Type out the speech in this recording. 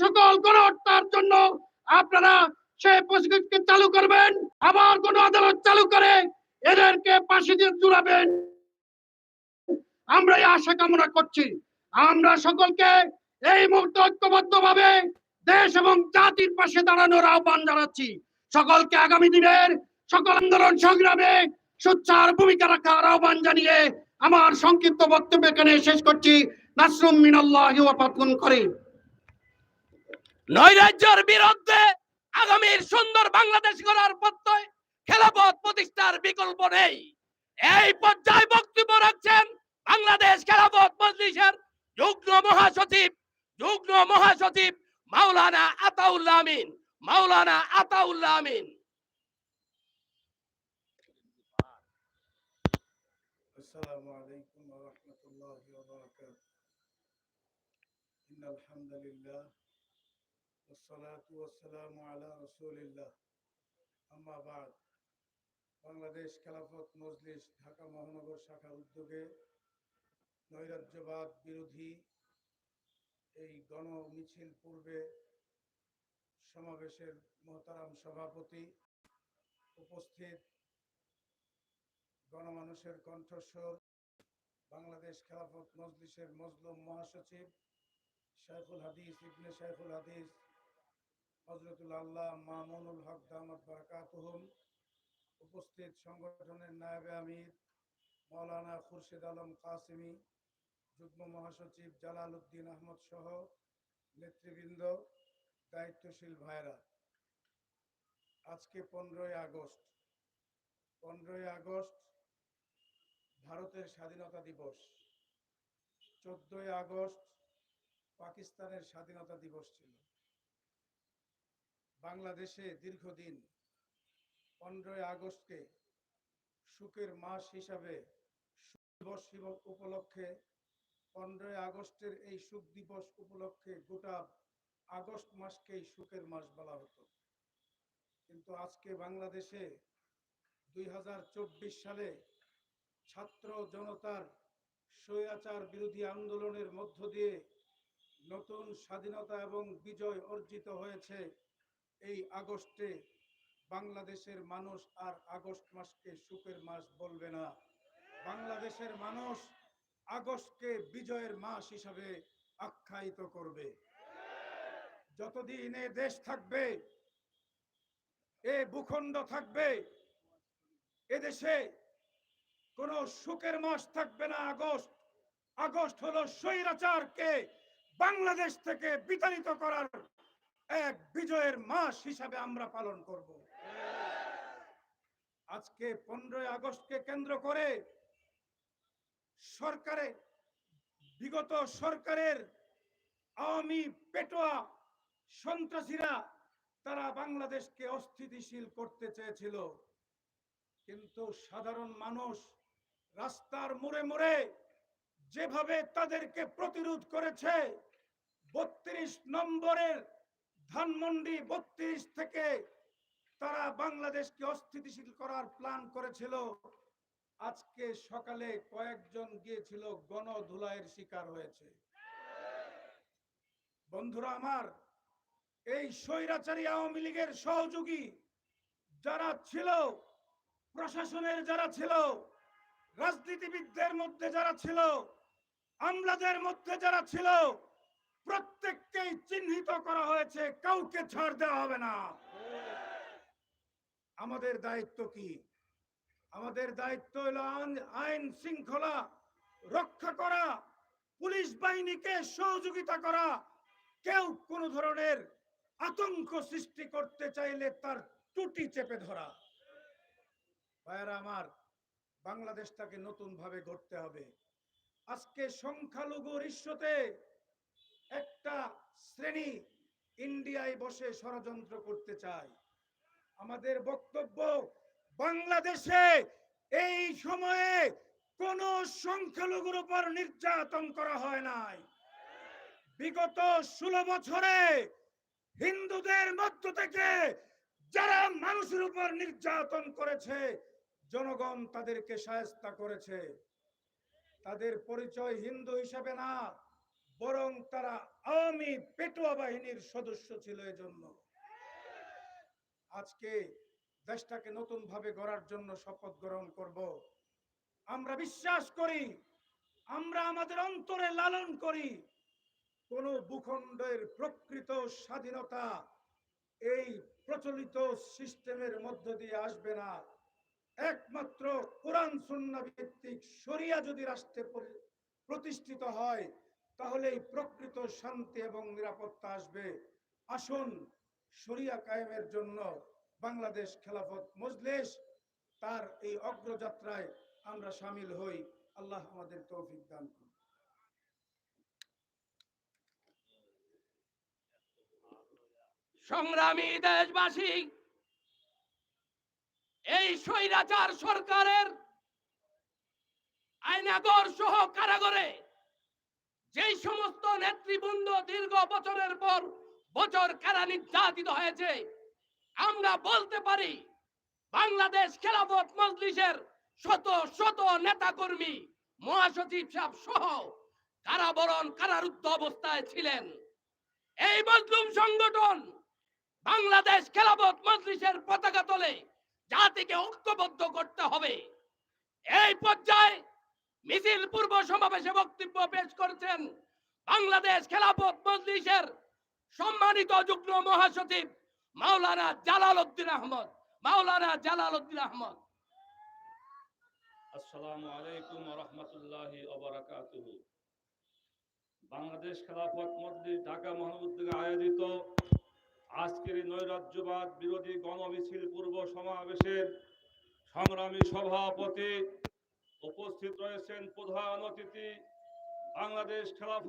সকল গণহত্যার জন্য আপনারা সেই চালু করবেন, আবার কোন আদালত চালু করে এদেরকে ফাঁসি দিয়ে জুড়াবেন। আমরা আশা কামনা করছি। আমরা সকলকে এই মুহূর্তে ঐক্যবদ্ধ ভাবে দেশ এবং জাতির পাশে দাঁড়ানোর আহ্বান জানাচ্ছি। সকলকে আগামী দিনের সকল আন্দোলন সংগ্রামে সোচ্চার ভূমিকা রাখার আহ্বান জানিয়ে আমার সংক্ষিপ্ত বক্তব্য এখানে শেষ করছি। নাসরুম মিনাল্লাহ ওয়াফাতুন করে নৈরাজ্যের বিরুদ্ধে আগামীর সুন্দর বাংলাদেশ গড়ার পথে খেলাপথ প্রতিষ্ঠার বিকল্প নেই এই পর্যায়ে বক্তব্য রাখছেন বাংলাদেশ খেলাপথ মজলিসের যুগ্ম মহাসচিব যুগ্ম মহাসচিব মাওলানা আতাউল্লাহ আমিন মাওলানা আতাউল্লাহ আমিন السلام عليكم ورحمة الله وبركاته إن الحمد لله বাংলাদেশ খেলাফত মজলিস ঢাকা মহানগর শাখার উদ্যোগে নৈরাজ্যবাদ বিরোধী এই গণ মিছিল পূর্বে সমাবেশের মহতারাম সভাপতি উপস্থিত গণমানুষের কণ্ঠস্বর, বাংলাদেশ খেলাফত মজলিসের মজলুম মহাসচিব শাইফুল হাদিস ইবনে শাইফুল হাদিস হজরতুল আল্লাহ মামুনুল হক দামত বারাকাতুহুম। উপস্থিত সংগঠনের নায়েবে আমির মাওলানা খুরশেদ আলম কাসিমি, যুগ্ম মহাসচিব জালাল উদ্দিন আহমদ সহ নেতৃবৃন্দ, দায়িত্বশীল ভাইরা আজকে পনেরোই আগস্ট। পনেরোই আগস্ট ভারতের স্বাধীনতা দিবস। চোদ্দই আগস্ট পাকিস্তানের স্বাধীনতা দিবস ছিল। বাংলাদেশে দীর্ঘদিন পনেরোই আগস্টকে সুখের মাস হিসাবে সুখ দিবস উপলক্ষে পনেরোই আগস্টের এই সুখ দিবস উপলক্ষে গোটা আগস্ট মাসকেই সুখের মাস বলা হতো। কিন্তু আজকে বাংলাদেশে দুই হাজার চব্বিশ সালে ছাত্র জনতার স্বৈরাচার বিরোধী আন্দোলনের মধ্য দিয়ে নতুন স্বাধীনতা এবং বিজয় অর্জিত হয়েছে। এই আগস্টে বাংলাদেশের মানুষ আর আগস্ট মাসকে সুখের মাস বলবে না। বাংলাদেশের মানুষ আগস্টকে বিজয়ের মাস হিসাবে আখ্যায়িত করবে। যতদিন এ দেশ থাকবে, এ ভূখণ্ড থাকবে এদেশে কোন সুখের মাস থাকবে না আগস্ট। আগস্ট হলো স্বৈরাচারকে বাংলাদেশ থেকে বিতাড়িত করার এক বিজয়ের মাস হিসাবে আমরা পালন করব। আজকে পনেরোই আগস্টকে কেন্দ্র করে সরকারে, বিগত সরকারের আওয়ামী পেটোয়া সন্ত্রাসীরা তারা বাংলাদেশকে অস্থিতিশীল করতে চেয়েছিল। কিন্তু সাধারণ মানুষ রাস্তার মোড়ে মোড়ে যেভাবে তাদেরকে প্রতিরোধ করেছে, বত্রিশ নম্বরের ধানমন্ডি বত্রিশ থেকে তারা বাংলাদেশকে অস্থিতিশীল করার প্ল্যান করেছিল। আজকে সকালে কয়েকজন গিয়েছিল, গণধুলাইয়ের শিকার হয়েছে। বন্ধুরা আমার, এই স্বৈরাচারী আওয়ামী লীগের সহযোগী যারা ছিল, প্রশাসনের যারা ছিল, রাজনীতিবিদদের মধ্যে যারা ছিল, আমলাদের মধ্যে যারা ছিল প্রত্যেককেই চিহ্নিত করা হয়েছে, কাউকে ছাড় দেওয়া হবে না। আমাদের দায়িত্ব কি? আমাদের দায়িত্ব হলো আইন- শৃঙ্খলা রক্ষা করা, পুলিশ বাহিনীকে সহযোগিতা করা। কেউ কোন ধরনের আতঙ্ক সৃষ্টি করতে চাইলে তার টুটি চেপে ধরা। ভাইয়ারা আমার, বাংলাদেশটাকে নতুন ভাবে গড়তে হবে। আজকে সংখ্যালঘু ইস্যুতে একটা শ্রেণি ইন্ডিয়ায় বসে ষড়যন্ত্র করতে চায়। আমাদের বক্তব্য, বাংলাদেশে এই সময়ে কোন সংখ্যালঘুর উপর নির্যাতন করা হয় নাই। বিগত ষোলো বছরে হিন্দুদের মধ্য থেকে যারা মানুষের উপর নির্যাতন করেছে, জনগণ তাদেরকে সায়স্তা করেছে। তাদের পরিচয় হিন্দু হিসাবে না। বরং তারা আওয়ামী পেটুয়া বাহিনীর সদস্য ছিল এজন্য। আজকে দেশটাকে নতুন ভাবে গড়ার জন্য শপথ গ্রহণ করব। আমরা বিশ্বাস করি, আমরা আমাদের অন্তরে লালন করি, কোন ভূখণ্ডের প্রকৃত স্বাধীনতা এই প্রচলিত সিস্টেমের মধ্য দিয়ে আসবে না। একমাত্র কোরআন সুন্না ভিত্তিক শরিয়া যদি রাষ্ট্রে পরি- প্রতিষ্ঠিত হয় তাহলে এই প্রকৃত শান্তি এবং নিরাপত্তা আসবে। আসুন, শরিয়া কায়েমের জন্য বাংলাদেশ খেলাফত মজলিস, তার এই অগ্রযাত্রায় আমরা সামিল হই। আল্লাহ আমাদের তৌফিক দান করুন। সংগ্রামী দেশবাসী, এই স্বৈরাচার সরকারের আইনাগর সহ কারাগারে যেই সমস্ত নেতৃবৃন্দ দীর্ঘ বছরের পর বছর কারা নির্যাতিত হয়েছে, আমরা বলতে পারি বাংলাদেশ খেলাফত মজলিসের শত শত নেতাকর্মী, মহাসচিব সাহেব সহ কারাবরণ কারারুদ্ধ অবস্থায় ছিলেন। এই মজলুম সংগঠন বাংলাদেশ খেলাফত মজলিসের পতাকা তোলে জাতিকে ঐক্যবদ্ধ করতে হবে। এই পর্যায়ে মিছিল পূর্ব সমাবেশে বক্তব্য পেশ করেছেন বাংলাদেশ খেলাফত মজলিসের সম্মানিত যুগ্ম মহাসচিব মাওলানা জালাল উদ্দিন আহমদ। মাওলানা জালাল উদ্দিন আহমদ। আসসালামু আলাইকুম বাংলাদেশ খেলাফত ঢাকা মহানগর আয়োজিত আজকের নৈরাজ্যবাদ বিরোধী গণমিছিল পূর্ব সমাবেশের সংগ্রামী সভাপতি উপস্থিত রয়েছেন প্রধান অতিথি বাংলাদেশ খেলাফত